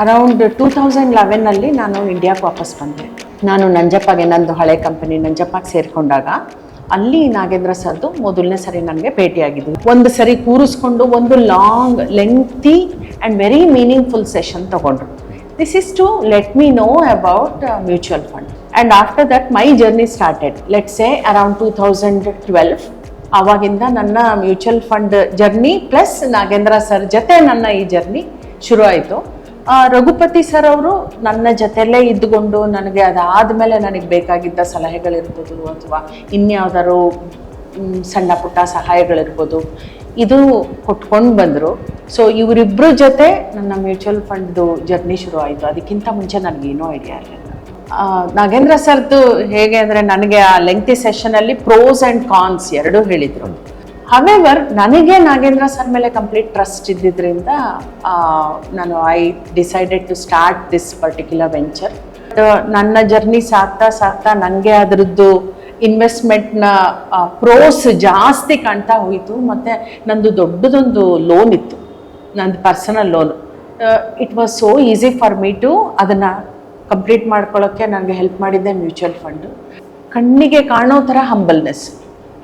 Around two thousand ಲೆವೆನ್ನಲ್ಲಿ ನಾನು ಇಂಡಿಯಾಗೆ ವಾಪಸ್ ಬಂದೆ. ನಾನು ನಂಜಪ್ಪಗೆ ನಂದು ಹಳೆ ಕಂಪನಿ ನಂಜಪ್ಪಗೆ ಸೇರಿಕೊಂಡಾಗ ಅಲ್ಲಿ ನಾಗೇಂದ್ರ ಸರ್ದು ಮೊದಲನೇ ಸರಿ ನನಗೆ ಭೇಟಿಯಾಗಿದ್ದು. ಒಂದು ಸರಿ ಕೂರಿಸ್ಕೊಂಡು ಒಂದು long lengthy and very meaningful session ತಗೊಂಡ್ರು. This is to let me know about mutual fund and after that my journey started let's a around two thousand twelve ಆವಾಗಿಂದ ನನ್ನ mutual fund journey plus Nagendra sir ಜೊತೆ ನನ್ನ ಈ journey ಶುರು ಆಯಿತು Raghupati sir ಅವರು ನನ್ನ ಜೊತೆಲೇ ಇದ್ದುಕೊಂಡು ನನಗೆ ಅದಾದಮೇಲೆ ನನಗೆ ಬೇಕಾಗಿದ್ದ ಸಲಹೆಗಳಿರ್ಬೋದು ಅಥವಾ ಇನ್ಯಾವುದಾದ್ರು ಸಣ್ಣ ಪುಟ್ಟ ಸಹಾಯಗಳಿರ್ಬೋದು. ಇದು ಕೊಟ್ಕೊಂಡು ಬಂದರು. ಸೊ ಇವರಿಬ್ಬರ ಜೊತೆ ನನ್ನ ಮ್ಯೂಚುವಲ್ ಫಂಡ್ದು ಜರ್ನಿ ಶುರು ಆಯಿತು. ಅದಕ್ಕಿಂತ ಮುಂಚೆ ನನಗೇನೂ ಐಡಿಯಾ ಇರಲಿಲ್ಲ ನಾಗೇಂದ್ರ ಸರ್ದು ಹೇಗೆ ಅಂದರೆ ನನಗೆ ಆ ಲೆಂಗ್ತಿ ಸೆಷನಲ್ಲಿ ಪ್ರೋಸ್ ಆ್ಯಂಡ್ ಕಾನ್ಸ್ ಎರಡೂ ಹೇಳಿದರು. ಹವೆವರ್ ನನಗೆ ನಾಗೇಂದ್ರ ಸರ್ ಮೇಲೆ ಕಂಪ್ಲೀಟ್ ಟ್ರಸ್ಟ್ ಇದ್ದಿದ್ದರಿಂದ ನಾನು I decided to start this particular venture ನನ್ನ ಜರ್ನಿ ಸಾಕ್ತಾ ಸಾಕ್ತಾ ನನಗೆ ಅದರದ್ದು ಇನ್ವೆಸ್ಟ್ಮೆಂಟ್ನ ಪ್ರೋಸ್ ಜಾಸ್ತಿ ಕಾಣ್ತಾ ಹೋಯಿತು, ಮತ್ತು ನಂದು ದೊಡ್ಡದೊಂದು ಲೋನ್ ಇತ್ತು. ನಂದು personal loan it was so easy for me to ಅದನ್ನು ಕಂಪ್ಲೀಟ್ ಮಾಡ್ಕೊಳ್ಳೋಕ್ಕೆ ನನಗೆ ಹೆಲ್ಪ್ ಮಾಡಿದ್ದೆ ಮ್ಯೂಚುವಲ್ ಫಂಡು ಕಣ್ಣಿಗೆ ಕಾಣೋ ಥರ ಹಂಬಲ್ನೆಸ್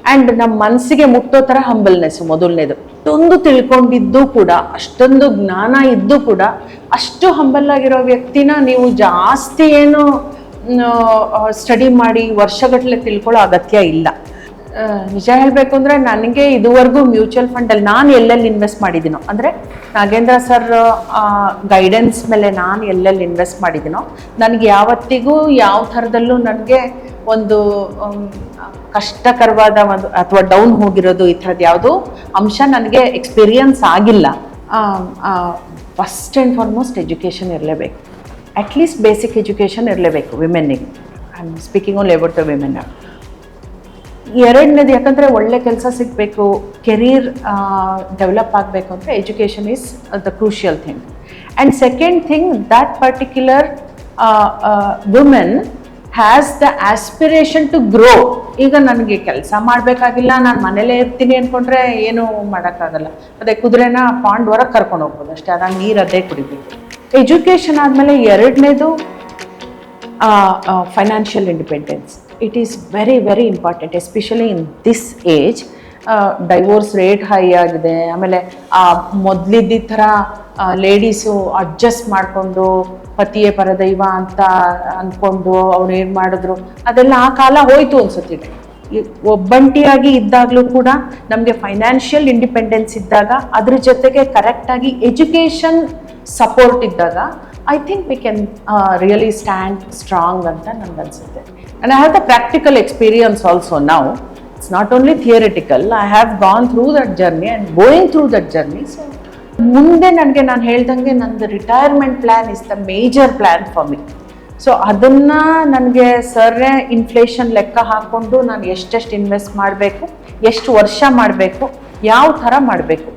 ಆ್ಯಂಡ್ ನಮ್ಮ ಮನಸ್ಸಿಗೆ ಮುಟ್ಟೋ ಥರ ಹಂಬಲ್ನೆಸ್ ಮೊದಲನೇದು. ಅಷ್ಟೊಂದು ತಿಳ್ಕೊಂಡಿದ್ದು ಕೂಡ, ಅಷ್ಟೊಂದು ಜ್ಞಾನ ಇದ್ದು ಕೂಡ, ಅಷ್ಟು ಹಂಬಲ್ ಆಗಿರೋ ವ್ಯಕ್ತಿನ ನೀವು ಜಾಸ್ತಿ ಏನು ಸ್ಟಡಿ ಮಾಡಿ ವರ್ಷಗಟ್ಟಲೆ ತಿಳ್ಕೊಳ್ಳೋ ಅಗತ್ಯ ಇಲ್ಲ. ನಿಜ ಹೇಳಬೇಕು ಅಂದರೆ ನನಗೆ ಇದುವರೆಗೂ ಮ್ಯೂಚುವಲ್ ಫಂಡಲ್ಲಿ ನಾನು ಎಲ್ಲೆಲ್ಲಿ ಇನ್ವೆಸ್ಟ್ ಮಾಡಿದ್ದೀನೋ ಅಂದರೆ ನಾಗೇಂದ್ರ ಸರ್ ಗೈಡೆನ್ಸ್ ಮೇಲೆ ನಾನು ಎಲ್ಲೆಲ್ಲಿ ಇನ್ವೆಸ್ಟ್ ಮಾಡಿದ್ದೀನೋ ನನಗೆ ಯಾವತ್ತಿಗೂ ಯಾವ ಥರದಲ್ಲೂ ನನಗೆ ಒಂದು ಕಷ್ಟಕರವಾದ ಒಂದು ಅಥವಾ ಡೌನ್ ಹೋಗಿರೋದು ಈ ಥರದ್ದು ಯಾವುದೂ ಅಂಶ ನನಗೆ ಎಕ್ಸ್ಪೀರಿಯನ್ಸ್ ಆಗಿಲ್ಲ. ಫಸ್ಟ್ ಆ್ಯಂಡ್ ಫಾರ್ಮೋಸ್ಟ್ ಎಜುಕೇಷನ್ ಇರಲೇಬೇಕು. ಅಟ್ಲೀಸ್ಟ್ ಬೇಸಿಕ್ ಎಜುಕೇಷನ್ ಇರಲೇಬೇಕು ವಿಮೆನ್ನಿಗೆ I am speaking only about the women ಎರಡನೇದು ಯಾಕಂದರೆ ಒಳ್ಳೆ ಕೆಲಸ ಸಿಗಬೇಕು ಕೆರಿಯರ್ ಡೆವಲಪ್ ಆಗಬೇಕು ಅಂದರೆ education is the crucial thing and second thing that particular woman has the aspiration to grow ಈಗ ನನಗೆ ಕೆಲಸ ಮಾಡಬೇಕಾಗಿಲ್ಲ, ನಾನು ಮನೇಲೇ ಇರ್ತೀನಿ ಅಂದ್ಕೊಂಡ್ರೆ ಏನೂ ಮಾಡೋಕ್ಕಾಗಲ್ಲ. ಅದೇ ಕುದುರೆನ ಪಾಂಡ್ ಹೊರಗೆ ಕರ್ಕೊಂಡು ಹೋಗ್ಬೋದು ಅಷ್ಟೇ ಅದಾಗ ನೀರು ಅದೇ ಕುಡಿಬೇಕು. ಎಜುಕೇಷನ್ ಆದಮೇಲೆ ಎರಡನೇದು financial independence it is very very important especially in this age divorce rate high ಆಗಿದೆ. ಆಮೇಲೆ, ಆ, ಮೊದಲಿದ್ದ ಥರ ಲೇಡೀಸು ಅಡ್ಜಸ್ಟ್ ಮಾಡಿಕೊಂಡು ಪತಿಯೇ ಪರದೈವ ಅಂತ ಅಂದ್ಕೊಂಡು ಅವ್ರು ಏನು ಮಾಡಿದ್ರು, ಅದೆಲ್ಲ ಆ ಕಾಲ ಹೋಯ್ತು ಅನ್ಸುತ್ತೆ. ಒಬ್ಬಂಟಿಯಾಗಿ ಇದ್ದಾಗಲೂ ಕೂಡ ನಮಗೆ ಫೈನಾನ್ಷಿಯಲ್ ಇಂಡಿಪೆಂಡೆನ್ಸ್ ಇದ್ದಾಗ, ಅದ್ರ ಜೊತೆಗೆ ಕರೆಕ್ಟಾಗಿ ಎಜುಕೇಷನ್ ಸಪೋರ್ಟ್ ಇದ್ದಾಗ I think we can really stand strong ಅಂತ ನನಗನ್ಸುತ್ತೆ and I have the practical experience also ನಾವು it's not only theoretical I have gone through that journey and going through that journey so ಮುಂದೆ ನನಗೆ ನಾನು ಹೇಳ್ದಂಗೆ ನಂದು retirement plan is the major plan for me so ಅದನ್ನು ನನಗೆ ಸರ್ರೆ inflation ಲೆಕ್ಕ ಹಾಕ್ಕೊಂಡು ನಾನು ಎಷ್ಟೆಷ್ಟು ಇನ್ವೆಸ್ಟ್ ಮಾಡಬೇಕು, ಎಷ್ಟು ವರ್ಷ ಮಾಡಬೇಕು, ಯಾವ ಥರ ಮಾಡಬೇಕು.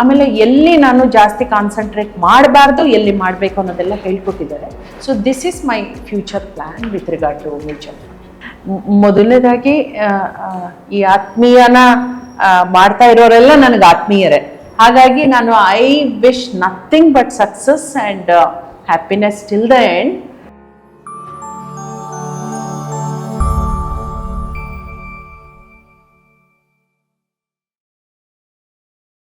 ಆಮೇಲೆ ಎಲ್ಲಿ ನಾನು ಜಾಸ್ತಿ ಕಾನ್ಸಂಟ್ರೇಟ್ ಮಾಡಬಾರ್ದು, ಎಲ್ಲಿ ಮಾಡಬೇಕು ಅನ್ನೋದೆಲ್ಲ ಹೇಳ್ಕೊಟ್ಟಿದ್ದಾರೆ. So this is my future plan with regard to mutual ಮೊದಲನೇದಾಗಿ ಈ ಆತ್ಮೀಯನ ಮಾಡ್ತಾ ಇರೋರೆಲ್ಲ ನನಗೆ ಆತ್ಮೀಯರೇ. ಹಾಗಾಗಿ ನಾನು I wish nothing but success and happiness till the end